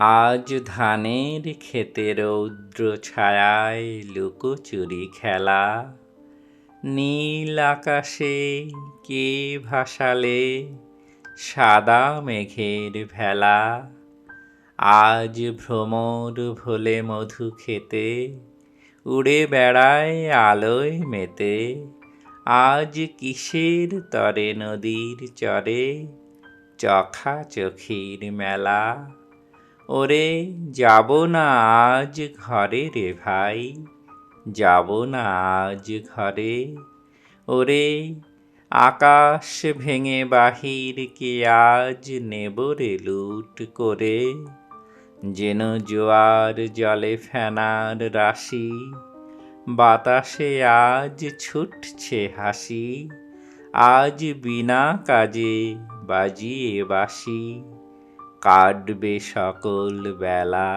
আজ ধানের ক্ষেতে রৌদ্র ছায়ায় লুকোচুরি খেলা। নীল আকাশে কে ভাসালে? সাদা মেঘের ভেলা। আজ ভ্রমর ভোলে মধু খেতে। উড়ে বেড়ায় আলোয় মেতে। আজ কিসের তরে নদীর চরে? চখা চখির মেলা। ওরে যাব না আজ ঘরে রে ভাই, যাব না আজ ঘরে। ওরে আকাশ ভেঙে বাহির কে আজ নেব রে লুট করে? যেন জোয়ার জলে ফেনার রাশি, বাতাসে আজ ছুটছে হাসি, আজ বিনা কাজে বাজিয়ে বাসি কাটবে সকল বেলা।